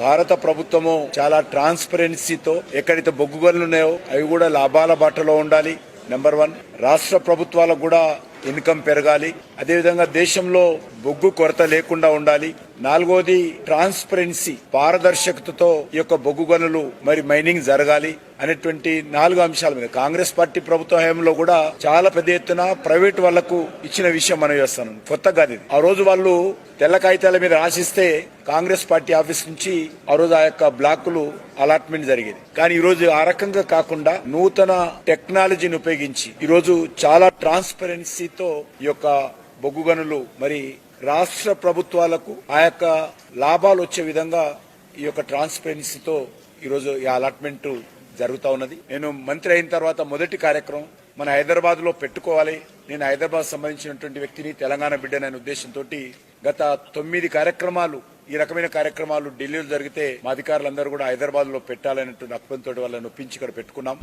భారత ప్రభుత్వము చాలా ట్రాన్స్పరెన్సీతో ఎక్కడైతే బొగ్గు ఉన్నాయో అవి కూడా లాభాల బాటలో ఉండాలి. నెంబర్ వన్ రాష్ట్ర ప్రభుత్వాలకు కూడా ఇన్కమ్ పెరగాలి. అదేవిధంగా దేశంలో బొగ్గు కొరత లేకుండా ఉండాలి. నాలుగోది ట్రాన్స్పరెన్సీ పారదర్శకతతో ఈ యొక్క బొగ్గు గనులు మరి మైనింగ్ జరగాలి అనేటువంటి నాలుగు అంశాల మీద. కాంగ్రెస్ పార్టీ ప్రభుత్వ హయాంలో కూడా చాలా పెద్ద ఎత్తున ప్రైవేట్ వాళ్ళకు ఇచ్చిన విషయం మనం చేస్తాను. కొత్తగా అది ఆ రోజు వాళ్ళు తెల్ల కాగితాల మీద రాసిస్తే కాంగ్రెస్ పార్టీ ఆఫీస్ నుంచి ఆ రోజు ఆ యొక్క బ్లాకులు అలాట్మెంట్ జరిగేది. కానీ ఈ రోజు ఆ రకంగా కాకుండా నూతన టెక్నాలజీని ఉపయోగించి ఈ రోజు చాలా ట్రాన్స్పరెన్సీతో ఈ యొక్క బొగ్గు గనులు మరి రాష్ట్ర ప్రభుత్వాలకు ఆ యొక్క లాభాలు వచ్చే విధంగా ఈ యొక్క ట్రాన్స్పరెన్సీతో ఈరోజు ఈ అలాట్మెంట్ జరుగుతూ ఉన్నది. నేను మంత్రి అయిన తర్వాత మొదటి కార్యక్రమం మన హైదరాబాద్లో పెట్టుకోవాలి. నేను హైదరాబాద్ సంబంధించినటువంటి వ్యక్తిని తెలంగాణ బిడ్డననే ఉద్దేశంతో గత తొమ్మిది కార్యక్రమాలు ఈ రకమైన కార్యక్రమాలు ఢిల్లీలో జరిగితే మా అధికారులందరూ కూడా హైదరాబాద్లో పెట్టాలనేటువంటి అక్బంతో వాళ్ళని ఒప్పించి ఇక్కడ పెట్టుకున్నాం.